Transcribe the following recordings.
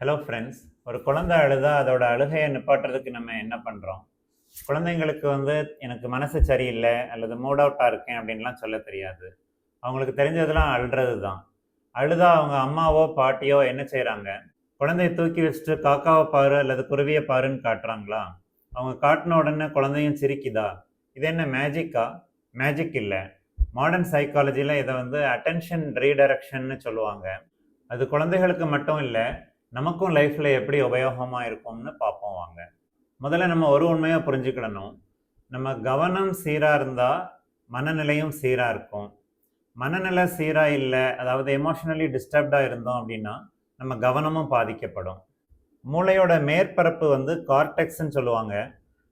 Hello friends ஒரு குழந்தை அழுதா அதோட அழுகையை நிப்பாட்டுறதுக்கு நம்ம என்ன பண்ணுறோம் குழந்தைங்களுக்கு வந்து எனக்கு மனசு சரியில்லை அல்லது மூட் அவுட்டாக இருக்கேன் அப்படின்லாம் சொல்ல தெரியாது. அவங்களுக்கு தெரிஞ்சதெல்லாம் அழுறது தான் அழுதா அவங்க அம்மாவோ பாட்டியோ என்ன செய்கிறாங்க குழந்தைய தூக்கி வச்சுட்டு காக்காவை பாரு அல்லது குருவியை பாருன்னு காட்டுறாங்களா? அவங்க காட்டின உடனே குழந்தையும் சிரிக்குதா? இது என்ன மேஜிக்கா மேஜிக் இல்லை. மாடர்ன் சைக்காலஜியில் இதை வந்து அட்டென்ஷன் ரீடைரக்ஷன்னு சொல்லுவாங்க. அது குழந்தைகளுக்கு மட்டும் இல்லை நமக்கும் லைஃப்பில் எப்படி உபயோகமாக இருக்கும்னு பார்ப்போம் வாங்க. முதல்ல நம்ம ஒரு உண்மையாக புரிஞ்சுக்கிடணும். நம்ம கவனம் சீராக இருந்தால் மனநிலையும் சீராக இருக்கும். மனநிலை சீராக இல்லை அதாவது எமோஷனலி டிஸ்டர்ப்டாக இருந்தோம் அப்படின்னா நம்ம கவனமும் பாதிக்கப்படும். மூளையோட மேற்பரப்பு வந்து கார்டெக்ஸ்ன்னு சொல்லுவாங்க.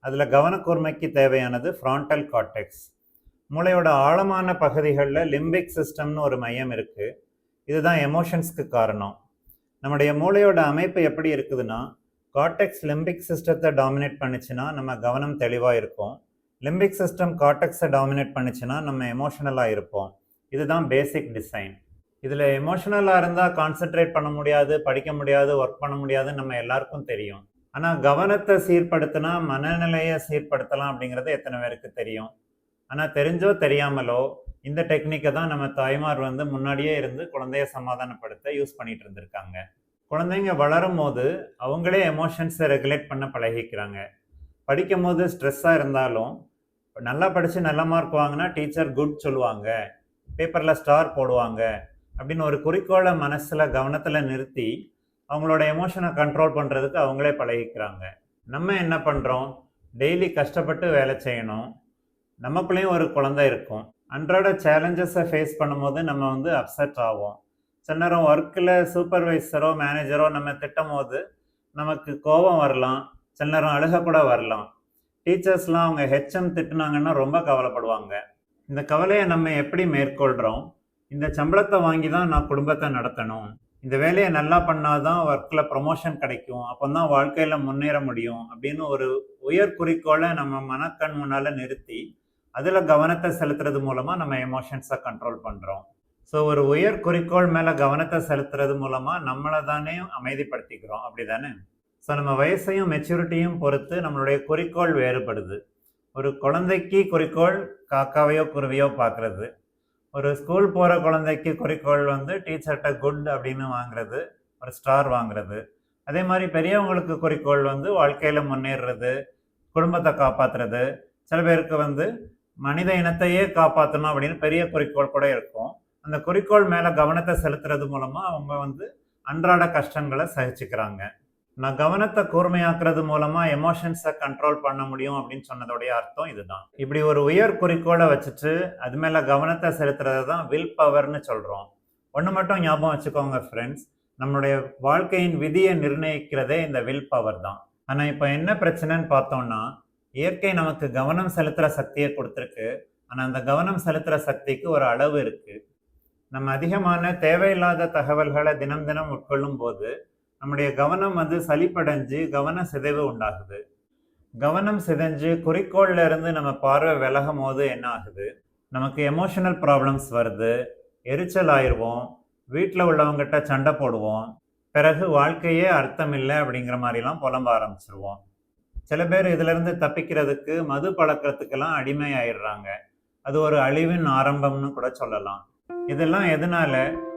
அதில் கவனக்கூர்மைக்கு தேவையானது ஃப்ராண்டல் கார்டெக்ஸ் மூளையோட ஆழமான பகுதிகளில் லிம்பிக் சிஸ்டம்னு ஒரு மையம் இருக்குது இதுதான் எமோஷன்ஸ்க்கு காரணம். நம்முடைய மூளையோட அமைப்பு எப்படி இருக்குதுன்னா கார்டெக்ஸ் லிம்பிக் சிஸ்டத்தை டாமினேட் பண்ணுச்சுன்னா நம்ம கவனம் தெளிவாக இருக்கும். லிம்பிக் சிஸ்டம் கார்டெக்ஸை டாமினேட் பண்ணுச்சுன்னா நம்ம எமோஷனலாக இருப்போம். இதுதான் பேசிக் டிசைன் இதில் எமோஷனலாக இருந்தால் கான்சென்ட்ரேட் பண்ண முடியாது படிக்க முடியாது ஒர்க் பண்ண முடியாதுன்னு நம்ம எல்லாருக்கும் தெரியும். ஆனால் கவனத்தை சீர்படுத்தினா மனநிலையை சீர்படுத்தலாம் அப்படிங்கிறது எத்தனை பேருக்கு தெரியும். ஆனால் தெரிஞ்சோ தெரியாமலோ இந்த டெக்னிக்கை தான் நம்ம தாய்மார் வந்து முன்னாடியே இருந்து குழந்தைய சமாதானப்படுத்த யூஸ் பண்ணிட்டு இருந்திருக்காங்க. குழந்தைங்க வளரும் போது அவங்களே எமோஷன்ஸை ரெகுலேட் பண்ண பழகிக்கிறாங்க. படிக்கும் போது ஸ்ட்ரெஸ்ஸாக இருந்தாலும் நல்லா படித்து நல்ல மார்க் வாங்கினா டீச்சர் குட் சொல்லுவாங்க. பேப்பரில் ஸ்டார் போடுவாங்க. அப்படின்னு ஒரு குறிக்கோளை மனசில் கவனத்தில் நிறுத்தி அவங்களோட எமோஷனை கண்ட்ரோல் பண்ணுறதுக்கு அவங்களே பழகிக்கிறாங்க. நம்ம என்ன பண்ணுறோம் டெய்லி கஷ்டப்பட்டு வேலை செய்யணும். நமக்குள்ளேயும் ஒரு குழந்தை இருக்கும். அன்றாட சேலஞ்சஸை ஃபேஸ் பண்ணும்போது நம்ம வந்து அப்செட் ஆகும் சில நேரம் ஒர்க்கில் சூப்பர்வைசரோ மேனேஜரோ நம்ம திட்டும் போது நமக்கு கோபம் வரலாம். சில நேரம் அழுக கூட வரலாம். டீச்சர்ஸ்லாம் அவங்க ஹெச்எம் திட்டுனாங்கன்னா ரொம்ப கவலைப்படுவாங்க. இந்த கவலையை நம்ம எப்படி மேற்கொள்கிறோம் இந்த சம்பளத்தை வாங்கி தான் நான் குடும்பத்தை நடத்தணும். இந்த வேலையை நல்லா பண்ணாதான் ஒர்க்கில் ப்ரொமோஷன் கிடைக்கும். அப்போ தான் வாழ்க்கையில் முன்னேற முடியும் அப்படின்னு ஒரு உயர் குறிக்கோளை நம்ம மனக்கண் முன்னால் நிறுத்தி அதில் கவனத்தை செலுத்துறது மூலமாக நம்ம எமோஷன்ஸை கண்ட்ரோல் பண்ணுறோம் ஸோ ஒரு உயர் குறிக்கோள் மேலே கவனத்தை செலுத்துறது மூலமாக நம்மளை தானே அமைதிப்படுத்திக்கிறோம். அப்படி தானே ஸோ நம்ம வயசையும் மெச்சூரிட்டியும் பொறுத்து நம்மளுடைய குறிக்கோள் வேறுபடுது. ஒரு குழந்தைக்கு குறிக்கோள் காக்காவையோ குருவியோ பார்க்குறது ஒரு ஸ்கூல் போகிற குழந்தைக்கு குறிக்கோள் வந்து டீச்சர்கிட்ட குட் அப்படின்னு வாங்குறது ஒரு ஸ்டார் வாங்குறது. அதே மாதிரி பெரியவங்களுக்கு குறிக்கோள் வந்து வாழ்க்கையில் முன்னேறுறது குடும்பத்தை காப்பாற்றுறது சில பேருக்கு வந்து மனித இனத்தையே காப்பாற்றணும் அப்படின்னு பெரிய குறிக்கோள் கூட இருக்கும். அந்த குறிக்கோள் மேலே கவனத்தை செலுத்துறது மூலமாக அவங்க வந்து அன்றாட கஷ்டங்களை சகிச்சுக்கிறாங்க. நான் கவனத்தை கூர்மையாக்குறது மூலமாக எமோஷன்ஸை கண்ட்ரோல் பண்ண முடியும் அப்படின்னு சொன்னதோடைய அர்த்தம் இதுதான். இப்படி ஒரு உயர் குறிக்கோளை வச்சுட்டு அது மேலே கவனத்தை செலுத்துறது தான் வில் பவர்னு சொல்கிறோம் ஒன்று மட்டும் ஞாபகம் வச்சுக்கோங்க ஃப்ரெண்ட்ஸ் நம்மளுடைய வாழ்க்கையின் விதியை நிர்ணயிக்கிறதே இந்த வில் பவர் தான். ஆனால் இப்போ என்ன பிரச்சனைன்னு பார்த்தோம்னா இயற்கை நமக்கு கவனம் செலுத்துகிற சக்தியை கொடுத்துருக்கு. ஆனால் அந்த கவனம் செலுத்துகிற சக்திக்கு ஒரு அளவு இருக்குது நம்ம அதிகமான தேவையில்லாத தகவல்களை தினம் தினம் உட்கொள்ளும் போது நம்முடைய கவனம் வந்து சலிப்படைஞ்சு கவன சிதைவு உண்டாகுது. கவனம் சிதைஞ்சு குறிக்கோள்ல இருந்து நம்ம பார்வை விலகும் போது என்ன ஆகுது? நமக்கு எமோஷனல் ப்ராப்ளம்ஸ் வருது. எரிச்சல் ஆயிடுவோம் வீட்டில் உள்ளவங்ககிட்ட சண்டை போடுவோம். பிறகு வாழ்க்கையே அர்த்தம் இல்லை அப்படிங்கிற மாதிரிலாம் புலம்ப ஆரம்பிச்சிருவோம். சில பேர் இதிலிருந்து தப்பிக்கிறதுக்கு மது பழக்கத்துக்கெல்லாம் அடிமை ஆயிடுறாங்க அது ஒரு அழிவின் ஆரம்பம்னு கூட சொல்லலாம். இதெல்லாம் எதனால?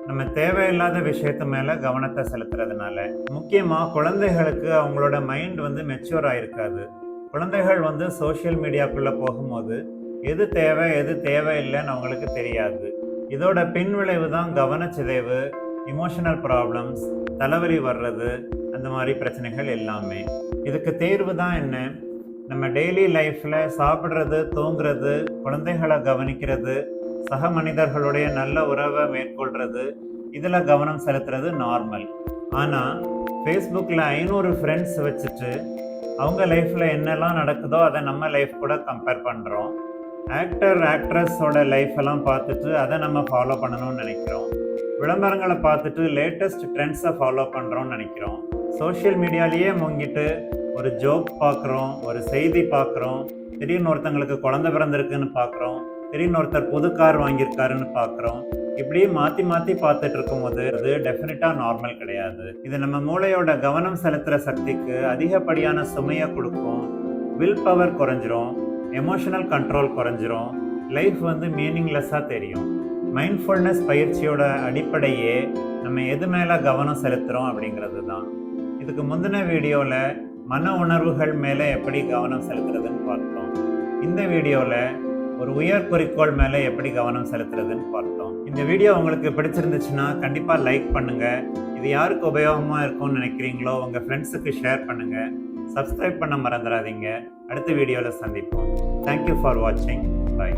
நம்ம தேவையில்லாத விஷயத்து மேல கவனத்தை செலுத்துறதுனால. முக்கியமா குழந்தைகளுக்கு அவங்களோட மைண்ட் வந்து மெச்சூர் ஆயிருக்காது. குழந்தைகள் வந்து சோஷியல் மீடியாக்குள்ள போகும்போது எது தேவை எது தேவையில்லைன்னு அவங்களுக்கு தெரியாது. இதோட பின்விளைவு தான் கவனச்சிதைவு இமோஷனல் ப்ராப்ளம்ஸ் தலைவலி வர்றது அந்த மாதிரி பிரச்சனைகள் எல்லாமே. இதுக்கு தேர்வு தான் என்ன? நம்ம டெய்லி லைஃப்பில் சாப்பிட்றது தூங்குறது குழந்தைகளை கவனிக்கிறது சக மனிதர்களுடைய நல்ல உறவை மேற்கொள்கிறது இதில் கவனம் செலுத்துறது நார்மல் ஆனால் ஃபேஸ்புக்கில் ஐநூறு ஃப்ரெண்ட்ஸ் வச்சுட்டு அவங்க லைஃப்பில் என்னெல்லாம் நடக்குதோ அதை நம்ம லைஃப் கூட கம்பேர் பண்ணுறோம் ஆக்டர் ஆக்ட்ரஸோட லைஃப் எல்லாம் பார்த்துட்டு அதை நம்ம ஃபாலோ பண்ணணும்னு நினைக்கிறோம். விளம்பரங்களை பார்த்துட்டு லேட்டஸ்ட் ட்ரெண்ட்ஸை ஃபாலோ பண்ணுறோம்னு நினைக்கிறோம். சோஷியல் மீடியாலேயே முங்கிட்டு ஒரு ஜோக் பார்க்குறோம் ஒரு செய்தி பார்க்குறோம் திடீர்னு ஒருத்தங்களுக்கு குழந்தை பிறந்திருக்குன்னு பார்க்குறோம் திடீர்னு ஒருத்தர் புது கார் வாங்கியிருக்காருன்னு பார்க்குறோம் இப்படி மாற்றி மாற்றி பார்த்துட்டு இருக்கும்போது அது டெஃபினட்டாக நார்மல் கிடையாது. இது நம்ம மூளையோட கவனம் செலுத்துகிற சக்திக்கு அதிகப்படியான சுமையை கொடுக்கும். வில் பவர் குறைஞ்சிரும் எமோஷனல் கண்ட்ரோல் குறைஞ்சிரும் லைஃப் வந்து மீனிங்லெஸ்ஸாக தெரியும். மைண்ட்ஃபுல்னஸ் பயிற்சியோட அடிப்படையே நம்ம எது மேலே கவனம் செலுத்துகிறோம் அப்படிங்கிறது தான் இதுக்கு முந்தின வீடியோவில் மன உணர்வுகள் மேலே எப்படி கவனம் செலுத்துறதுன்னு பார்த்தோம். இந்த வீடியோவில் ஒரு உயர் குறிக்கோள் மேலே எப்படி கவனம் செலுத்துறதுன்னு பார்த்தோம். இந்த வீடியோ உங்களுக்கு பிடிச்சிருந்துச்சுன்னா கண்டிப்பாக லைக் பண்ணுங்கள் இது யாருக்கு உபயோகமாக இருக்கும்னு நினைக்கிறீங்களோ உங்கள் ஃப்ரெண்ட்ஸுக்கு ஷேர் பண்ணுங்கள் சப்ஸ்கிரைப் பண்ண மறந்துடாதீங்க அடுத்த வீடியோவில் சந்திப்போம். தேங்க்யூ ஃபார் வாட்சிங் பாய்